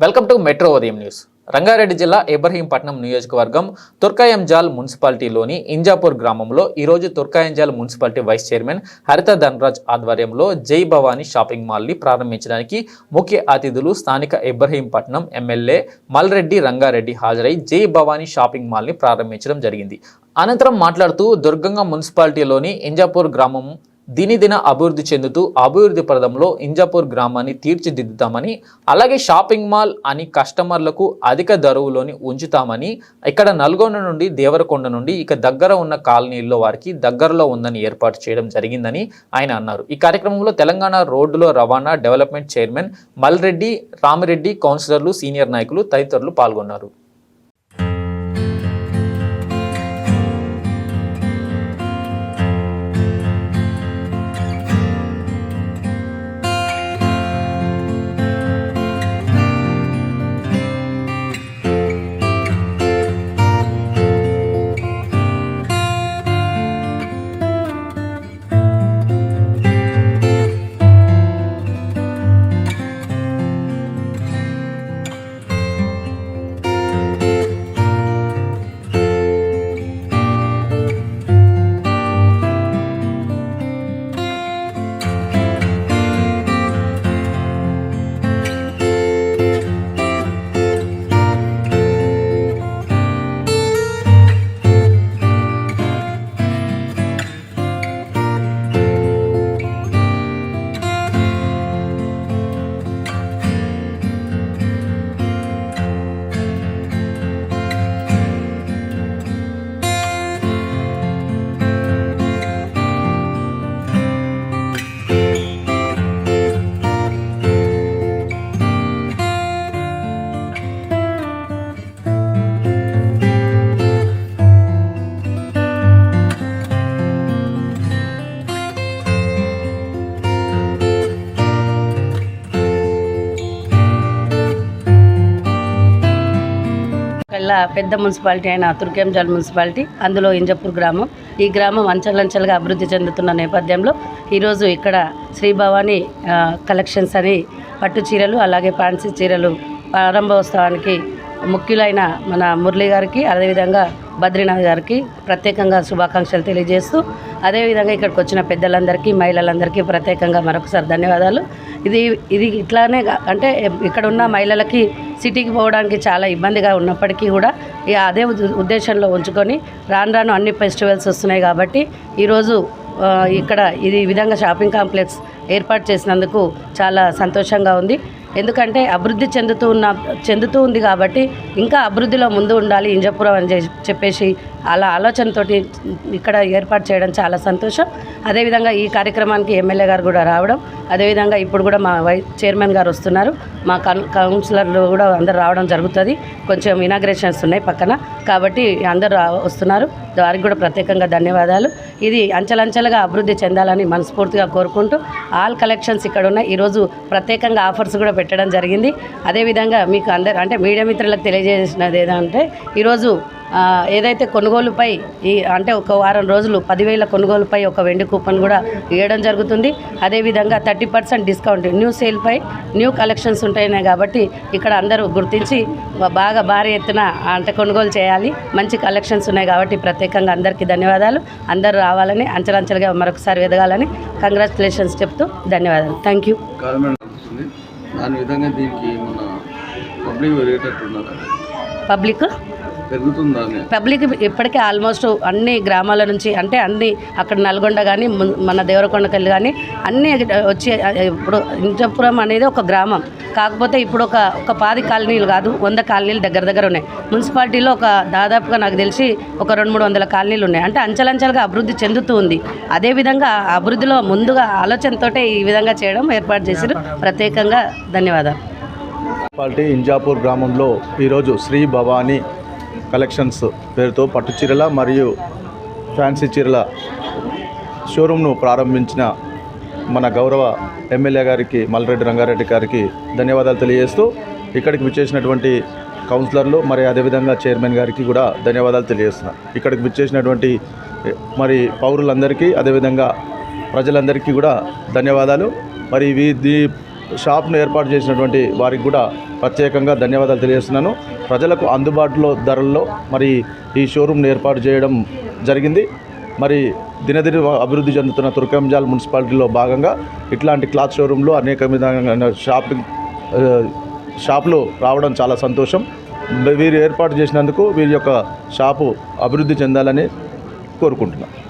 Welcome to metro Udayam news. Rangareddy జిల్లా ఇబ్రహీంపట్నం నియోజకవర్గం తుర్కాయంజాల్ మున్సిపాలిటీలోని ఇంజాపూర్ గ్రామంలో ఈరోజు Turkayamjal municipality vice chairman Haritha Dhanraj ఆధ్వర్యంలో జై భవానీ షాపింగ్ మాల్ని ప్రారంభించడానికి ముఖ్య అతిథులు స్థానిక ఇబ్రహీంపట్నం ఎమ్మెల్యే మల్రెడ్డి రంగారెడ్డి హాజరై జై భవానీ షాపింగ్ మాల్ని ప్రారంభించడం జరిగింది. అనంతరం మాట్లాడుతూ దుర్గంగా మున్సిపాలిటీలోని ఇంజాపూర్ గ్రామం దినిదిన అభివృద్ధి చెందుతూ అభివృద్ధి పథంలో ఇంజాపూర్ గ్రామాన్ని తీర్చిదిద్దుతామని అలాగే షాపింగ్ మాల్ అని కస్టమర్లకు అధిక ధరువులోని ఉంచుతామని ఇక్కడ నల్గొండ నుండి దేవరకొండ నుండి ఇక దగ్గర ఉన్న కాలనీల్లో వారికి దగ్గరలో ఉందని ఏర్పాటు చేయడం జరిగిందని ఆయన అన్నారు. ఈ కార్యక్రమంలో తెలంగాణ రోడ్డులో రవాణా డెవలప్మెంట్ చైర్మన్ మల్రెడ్డి రామిరెడ్డి కౌన్సిలర్లు సీనియర్ నాయకులు తదితరులు పాల్గొన్నారు. జిల్లా పెద్ద మున్సిపాలిటీ అయిన తుర్కేంజల్ మున్సిపాలిటీ అందులో ఇంజపూర్ గ్రామం. ఈ గ్రామం అంచెలంచెలుగా అభివృద్ధి చెందుతున్న నేపథ్యంలో ఈరోజు ఇక్కడ శ్రీ భవానీ కలెక్షన్స్ అని పట్టు చీరలు అలాగే ఫ్యాన్సీ చీరలు ప్రారంభోత్సవానికి ముఖ్యులైన మన మురళి గారికి అదేవిధంగా బద్రీనాథ్ గారికి ప్రత్యేకంగా శుభాకాంక్షలు తెలియజేస్తూ అదేవిధంగా ఇక్కడికి వచ్చిన పెద్దలందరికీ మహిళలందరికీ ప్రత్యేకంగా మరొకసారి ధన్యవాదాలు. ఇది ఇది ఇట్లానే అంటే ఇక్కడ ఉన్న మహిళలకి సిటీకి పోవడానికి చాలా ఇబ్బందిగా ఉన్నప్పటికీ కూడా అదే ఉద్దేశంలో ఉంచుకొని రాను రాను అన్ని ఫెస్టివల్స్ వస్తున్నాయి కాబట్టి ఈరోజు ఇక్కడ ఇది విధంగా షాపింగ్ కాంప్లెక్స్ ఏర్పాటు చేసినందుకు చాలా సంతోషంగా ఉంది. ఎందుకంటే అభివృద్ధి చెందుతూ ఉన్న చెందుతూ ఉంది కాబట్టి ఇంకా అభివృద్ధిలో ముందు ఉండాలి ఇంజపురం అని చెప్పి- చెప్పేసి అలా ఆలోచనతోటి ఇక్కడ ఏర్పాటు చేయడం చాలా సంతోషం. అదేవిధంగా ఈ కార్యక్రమానికి ఎమ్మెల్యే గారు కూడా రావడం అదేవిధంగా ఇప్పుడు కూడా మా వై చైర్మన్ గారు వస్తున్నారు. మా కౌన్ కౌన్సిలర్లు కూడా అందరు రావడం జరుగుతుంది. కొంచెం ఇనాగ్రేషన్స్ ఉన్నాయి పక్కన. కాబట్టి అందరు వస్తున్నారు. వారికి కూడా ప్రత్యేకంగా ధన్యవాదాలు. ఇది అంచెలంచెలుగా అభివృద్ధి చెందాలని మనస్ఫూర్తిగా కోరుకుంటూ ఆల్ కలెక్షన్స్ ఇక్కడ ఉన్నాయి. ఈరోజు ప్రత్యేకంగా ఆఫర్స్ కూడా పెట్టడం జరిగింది. అదేవిధంగా మీకు అందరు అంటే మీడియా మిత్రులకు తెలియజేసినది ఏదంటే ఈరోజు ఏదైతే కొనుగోలుపై ఈ అంటే ఒక వారం రోజులు పదివేల కొనుగోలుపై ఒక వెండి కూపన్ కూడా ఇవ్వడం జరుగుతుంది. అదేవిధంగా థర్టీ పర్సెంట్ డిస్కౌంట్ న్యూ సేల్పై న్యూ కలెక్షన్స్ ఉంటాయి కాబట్టి ఇక్కడ అందరూ గుర్తించి బాగా భారీ ఎత్తున అంటే కొనుగోలు చేయాలి. మంచి కలెక్షన్స్ ఉన్నాయి కాబట్టి ప్రత్యేకంగా అందరికీ ధన్యవాదాలు. అందరూ రావాలని అంచెలంచెలుగా మరొకసారి ఎదగాలని కంగ్రాచులేషన్స్ చెప్తూ ధన్యవాదాలు. థ్యాంక్ యూ దాని విధంగా దీనికి మన పబ్లిక్ పబ్లిక్? పబ్లిక్ ఇప్పటికే ఆల్మోస్ట్ అన్ని గ్రామాల నుంచి అంటే అన్ని అక్కడ నల్గొండ కానీ మన దేవరకొండకెళ్ళి కానీ అన్ని వచ్చి ఇప్పుడు ఇంజపురం అనేది ఒక గ్రామం. కాకపోతే ఇప్పుడు ఒక ఒక పాది కాలనీలు కాదు వంద కాలనీలు దగ్గర దగ్గర ఉన్నాయి. మున్సిపాలిటీలో ఒక దాదాపుగా నాకు తెలిసి ఒక రెండు మూడు వందల కాలనీలు ఉన్నాయి. అంటే అంచెలంచెలుగా అభివృద్ధి చెందుతూ ఉంది. అదేవిధంగా అభివృద్ధిలో ముందుగా ఆలోచనతోటే ఈ విధంగా చేయడం ఏర్పాటు చేశారు ప్రత్యేకంగా ధన్యవాదాలు. మున్సిపాలిటీ ఇంజాపూర్ గ్రామంలో ఈరోజు శ్రీ భవానీ కలెక్షన్స్ పేరుతో పట్టు చీరల మరియు ఫ్యాన్సీ చీరల షోరూమ్ను ప్రారంభించిన మన గౌరవ ఎమ్మెల్యే గారికి మల్రెడ్డి రంగారెడ్డి గారికి ధన్యవాదాలు తెలియజేస్తూ ఇక్కడికి విచ్చేసినటువంటి కౌన్సిలర్లు మరి అదేవిధంగా చైర్మన్ గారికి కూడా ధన్యవాదాలు తెలియజేస్తున్నాను ఇక్కడికి విచ్చేసినటువంటి మరి పౌరులందరికీ అదేవిధంగా ప్రజలందరికీ కూడా ధన్యవాదాలు. మరి ఇవి దీ షాప్ను ఏర్పాటు చేసినటువంటి వారికి కూడా ప్రత్యేకంగా ధన్యవాదాలు తెలియజేస్తున్నాను. ప్రజలకు అందుబాటులో ధరల్లో మరి ఈ షోరూమ్ను ఏర్పాటు చేయడం జరిగింది. మరి దినదిన అభివృద్ధి చెందుతున్న తుర్కంజాల్ మున్సిపాలిటీలో భాగంగా ఇట్లాంటి క్లాత్ షోరూంలో అనేక విధంగా షాపింగ్ షాపులు రావడం చాలా సంతోషం. వీరు ఏర్పాటు చేసినందుకు వీరి యొక్క షాపు అభివృద్ధి చెందాలని కోరుకుంటున్నాను